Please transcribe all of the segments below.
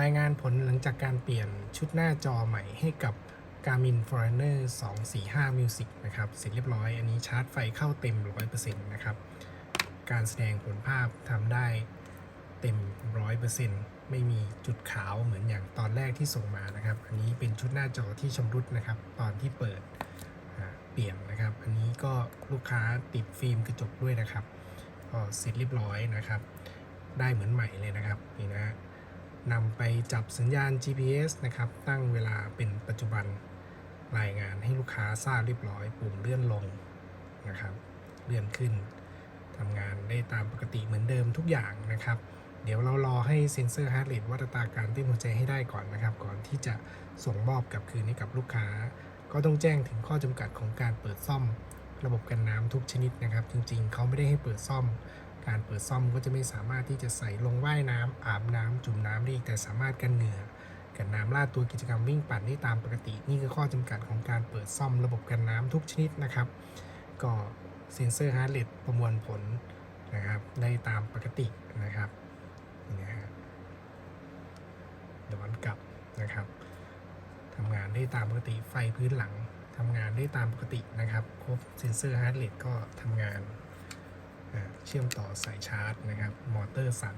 รายงานผลหลังจากการเปลี่ยนชุดหน้าจอใหม่ให้กับ Garmin Forerunner 245 Music นะครับ เสร็จเรียบร้อย อันนี้ชาร์จไฟเข้าเต็ม 100%นะครับ การแสดงผลภาพทำได้เต็ม 100%ไม่มีจุดขาวเหมือนอย่างตอนแรกที่ส่งมานะครับ อันนี้เป็นชุดหน้าจอที่ชำรุดนะครับ ตอนที่เปิดเปลี่ยนนะครับ อันนี้ก็ลูกค้าติดฟิล์มกระจกด้วยนะครับ ก็เสร็จเรียบร้อยนะครับ ได้เหมือนใหม่เลยนะครับ นี่นะ นำไปจับสัญญาณ GPS นะครับ ตั้งเวลาเป็นปัจจุบันรายงานให้ลูกค้าทราบเรียบร้อย ปุ่มเลื่อนลงนะครับ เลื่อนขึ้นทำงานได้ตามปกติเหมือนเดิมทุกอย่างนะครับ เดี๋ยวเรารอให้เซ็นเซอร์ฮาร์ดเรทวัดตาการเต้นหัวใจให้ได้ก่อนนะครับ ก่อนที่จะส่งมอบกลับคืนให้กับลูกค้า ก็ต้องแจ้งถึงข้อจำกัดของการเปิดซ่อมระบบกันน้ำทุกชนิดนะครับ จริงๆ เขาไม่ได้ให้เปิดซ่อม การเปิดซ่อมก็จะไม่สามารถที่จะใส่ลงว่ายน้ำอาบน้ำจุ่มน้ำได้อีกแต่สามารถกันเหงื่อกันน้ำลาดตัวกิจกรรมวิ่งปั่นได้ตามปกติ นี่คือข้อจำกัดของการเปิดซ่อมระบบกันน้ำทุกชนิดนะครับ ก็เซ็นเซอร์ฮาร์ดเรทประมวลผลนะครับได้ตามปกตินะครับนี่นะฮะย้อนกลับนะครับทำงานได้ตามปกติไฟพื้นหลังทำงานได้ตามปกตินะครับ ครบเซ็นเซอร์ฮาร์ดเรทก็ทำงาน เชื่อมต่อสายชาร์จนะครับมอเตอร์สั่น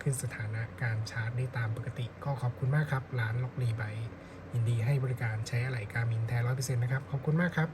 ขึ้นสถานะการชาร์จได้ตามปกติ ก็ขอบคุณมากครับ ร้านล็อกรีไบยินดีให้บริการใช้อะไหล่การมินแท้ร้อยเปอร์เซ็นต์นะครับ ขอบคุณมากครับ